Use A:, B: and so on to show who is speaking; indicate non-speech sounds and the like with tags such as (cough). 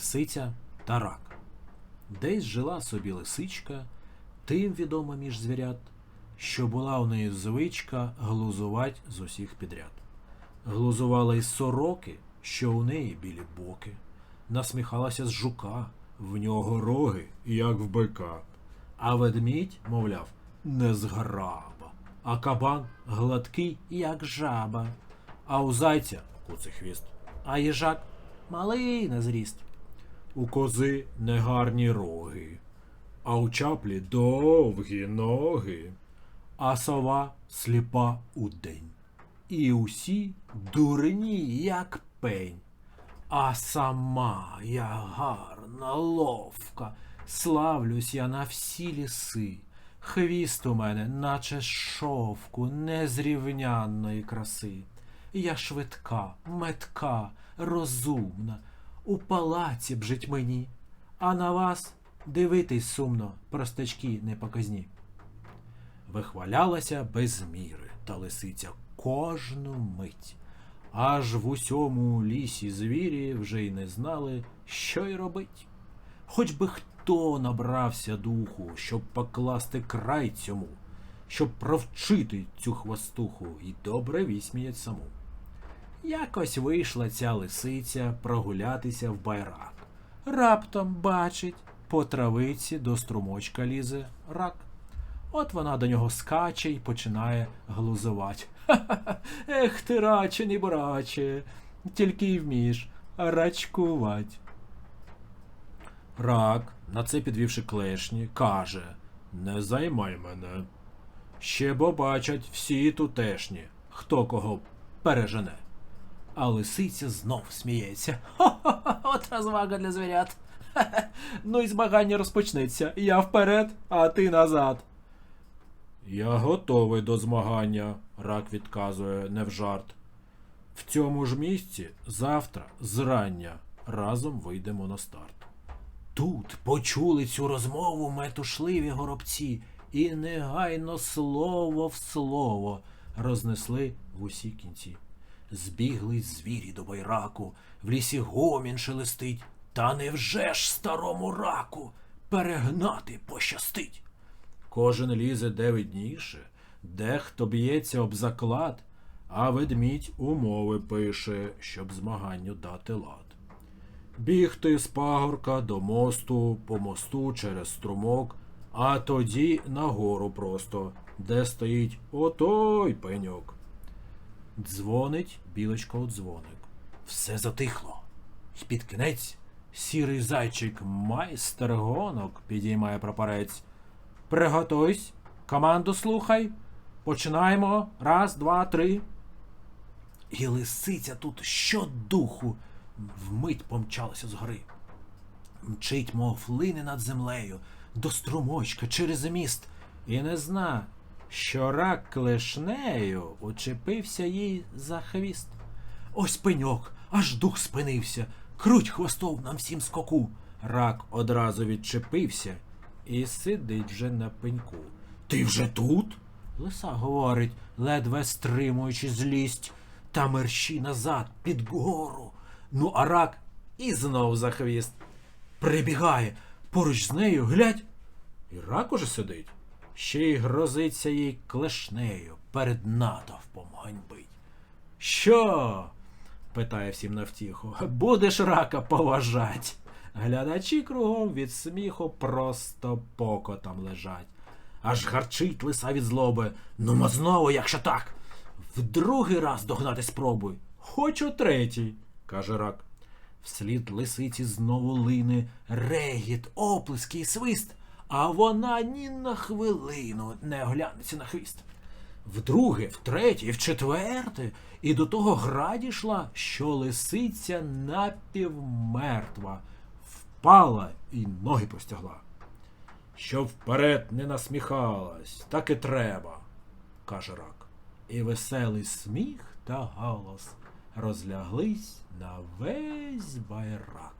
A: Лисиця та рак. Десь жила собі лисичка, тим відома між звірят, що була у неї звичка глузувать з усіх підряд. Глузувала із сороки, що у неї білі боки, насміхалася з жука, в нього роги, як в бика. А ведмідь, мовляв, не зграба, а кабан гладкий, як жаба, а у зайця куций хвіст, а їжак малий на зріст. У кози негарні роги, а у чаплі довгі ноги, а сова сліпа удень. І усі дурні, як пень. А сама я гарна, ловка, славлюсь я на всі ліси. Хвіст у мене, наче шовку, незрівнянної краси. Я швидка, метка, розумна, у палаці б жить мені, а на вас дивитись сумно, простачки непоказні. Вихвалялася без міри та лисиця кожну мить. Аж в усьому лісі звірі вже й не знали, що й робить. Хоч би хто набрався духу, щоб покласти край цьому, щоб провчити цю хвостуху і добре вісміять саму. Якось вийшла ця лисиця прогулятися в байрак. Раптом бачить, по травиці до струмочка лізе рак. От вона до нього скаче і починає глузувати. Ха-ха-ха, (laughs) ех ти, рачений браче, тільки й вмієш рачкувати. Рак, на це підвівши клешні, каже Не займай мене. Ще бо бачать всі тутешні, хто кого пережене. А лисиця знов сміється. Ха-ха-ха, от розвага для звірят. Ха-ха. Ну і змагання розпочнеться. Я вперед, а ти назад. Я готовий до змагання, рак відказує не в жарт. В цьому ж місці завтра зрання разом вийдемо на старт. Тут почули цю розмову метушливі горобці і негайно слово в слово рознесли в усі кінці. Збігли звірі до байраку, в лісі гомін шелестить. Та невже ж старому раку перегнати пощастить? Кожен лізе де видніше, дехто б'ється об заклад, а ведмідь умови пише, щоб змаганню дати лад. Бігти з пагорка до мосту, по мосту через струмок, а тоді нагору просто, де стоїть отой пеньок. Дзвонить білочко у дзвоник. Все затихло. І під кінець сірий зайчик майстер гонок підіймає прапорець. Приготуйсь, команду слухай. Починаємо. Раз, два, три. І лисиця тут щодуху вмить помчалася з гори. Мчить, мов лине над землею, до струмочка через міст, і не зна, що рак клешнею учепився їй за хвіст. Ось пеньок, аж дух спинився, круть хвостов нам всім скоку. Рак одразу відчепився і сидить вже на пеньку. Ти вже тут? Лиса говорить, ледве стримуючи злість, та мерщі назад під гору. Ну, а рак і знов за хвіст. Прибігає поруч з нею, глядь. І рак уже сидить. Ще й грозиться їй клешнею перед натовпом ганьбить. Що? питає всім навтіху. Будеш рака поважать. Глядачі кругом від сміху просто покотом лежать. Аж гарчить лиса від злоби. Ну, ма знову, якщо так. В другий раз догнати спробуй. Хоч у третій, каже рак. Вслід лисиці знову лине регіт, оплески і свист, а вона ні на хвилину не оглянеться на хвіст. Вдруге, втретє, вчетверте, і до того гра дійшла, що лисиця напівмертва, впала і ноги простягла. Щоб вперед не насміхалась, так і треба, каже рак. І веселий сміх та галас розляглись на весь байрак.